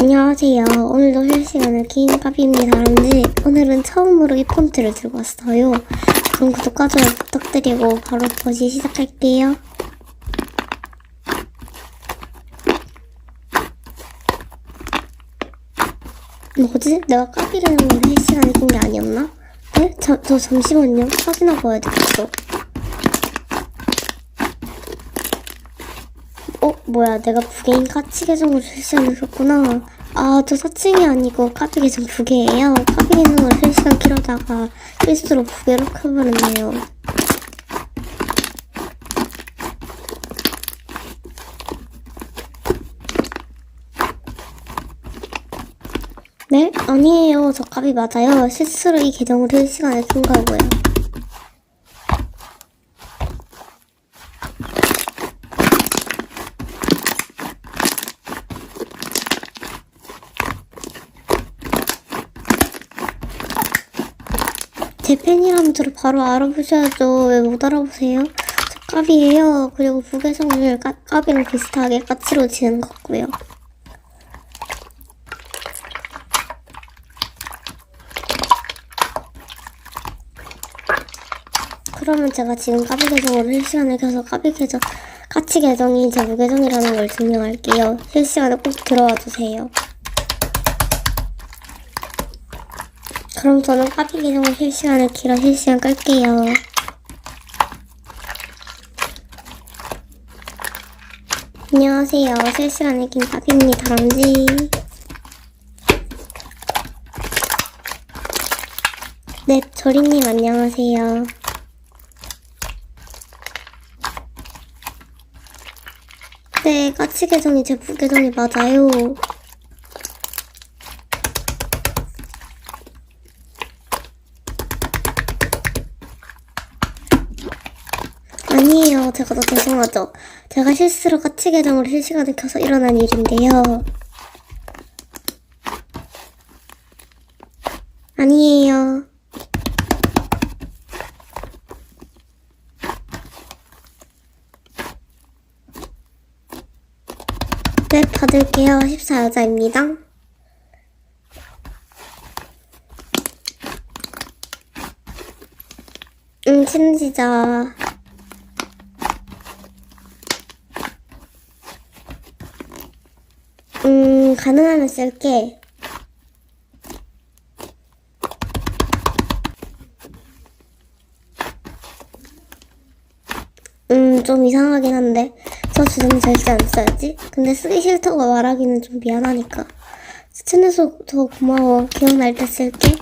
안녕하세요. 오늘도 실시간을 긴 카피입니다란지 오늘은 처음으로 이 폰트를 들고 왔어요. 그럼 구독과 좋아요 부탁드리고 바로 버시 시작할게요. 뭐지? 내가 카피를 한걸 실시간에 낀게 아니었나? 네? 저, 저 잠시만요. 확인하고 와야 되겠어. 어? 뭐야 내가 부계인 카치 계정으로 실시간했었구나. 아 저 사칭이 아니고 카피 계정 부계예요. 카피 계정으로 실시간 키려다가 실수로 부계로 켜버렸네요. 네? 아니에요. 저 카피 맞아요. 실수로 이 계정으로 실시간을 킨 거고요 제 팬이라면 바로 알아보셔야죠. 왜 못 알아보세요? 저 까비예요. 그리고 부계성을 까, 까비랑 비슷하게 까치로 지는 것 같고요. 그러면 제가 지금 까비 계정으로 실시간을 켜서 까비 계정, 까치 계정이 제 무계정이라는 걸 증명할게요. 실시간에 꼭 들어와 주세요. 그럼 저는 카피 계정을 실시간에 길어 실시간 끌게요. 안녕하세요. 실시간에 긴 카피입니다. 람지. 네, 조리님 안녕하세요. 네, 까치 계정이 제 부 계정이 맞아요. 아니에요. 제가 더 죄송하죠. 제가 실수로 까치 계정으로 실시간을 켜서 일어난 일인데요. 아니에요. 네, 받을게요. 14여자입니다. 응, 친지자. 음, 가능하면 쓸게. 음, 좀 이상하긴 한데. 저 주제는 절대 안 써야지. 근데 쓰기 싫다고 말하기는 좀 미안하니까. 추천해서 더 고마워. 기억날 때 쓸게.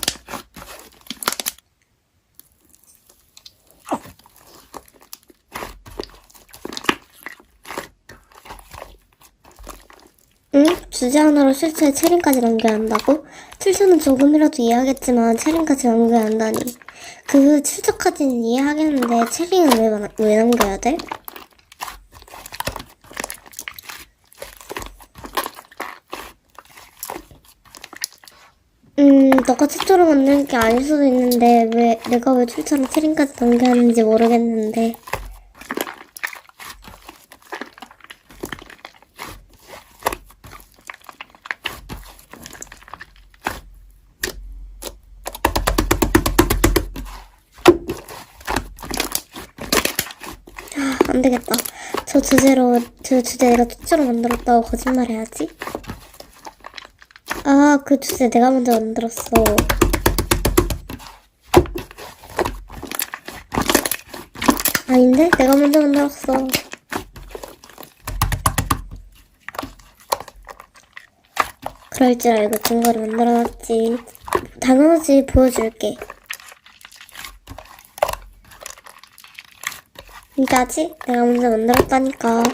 응? 주제 하나로 실체에 체린까지 남겨야 한다고? 출처는 조금이라도 이해하겠지만 체린까지 남겨야 한다니. 그 출처까지는 이해하겠는데 체린은 왜, 마- 왜 남겨야 돼? 음, 너가 최초로 만든 게 아닐 수도 있는데 왜 내가 왜 출처로 체린까지 남겨야 하는지 모르겠는데. 안 되겠다. 저 주제로, 저 주제 내가 최초로 만들었다고 거짓말 해야지. 아, 그 주제 내가 먼저 만들었어. 아닌데? 내가 먼저 만들었어. 그럴 줄 알고 증거를 만들어놨지. 당연하지, 보여줄게. 이까지 내가 먼저 만들었다니까.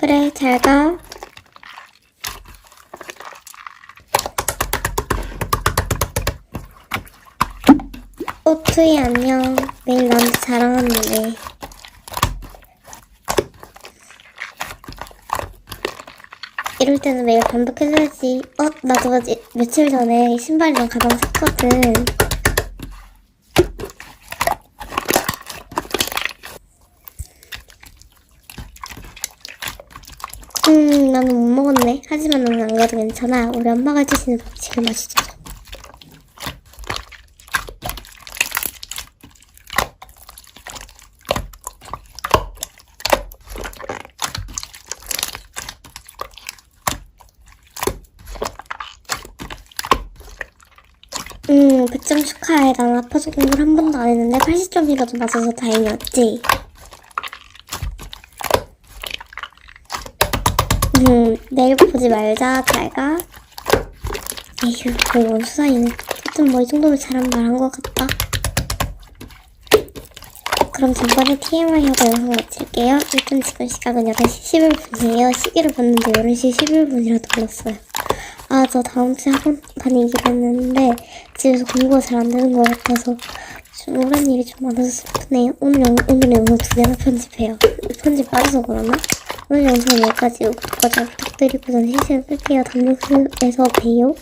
그래, 잘 가. 오투이 안녕. 매일 나한테 자랑하는데. 이럴 때는 매일 반복해줘야지. 어, 나도 며칠 전에 신발이랑 가방 샀거든. 음, 나는 못 먹었네. 하지만 나는 안 가도 괜찮아. 우리 엄마가 해주시는 밥 지금 맛있죠. 음, 100점 축하해. 난 아파서 공부를 한 번도 안 했는데 80점이라도 맞아서 다행이었지. 음, 내일 보지 말자. 잘 가. 에휴, 거의 원수 사이네. 어쨌든 뭐이 정도면 잘한 말한 것 같다. 그럼 전번에 TMI하고 영상 마칠게요. 일단 지금 시각은 8시 11분이에요. 시계를 봤는데 11시 11분이라도 불렀어요. 아, 저 다음 주에 학원 다니기로 했는데 집에서 공부가 잘 안 되는 것 같아서 좀 오랜 일이 좀 많아서 슬프네요. 오늘 영, 오늘 영상 두 개나 편집해요. 편집 빠져서 그러나? 오늘 영상 여기까지 구독과 잘 부탁드리고 전 실시간 끌게요. 담력에서 봬요.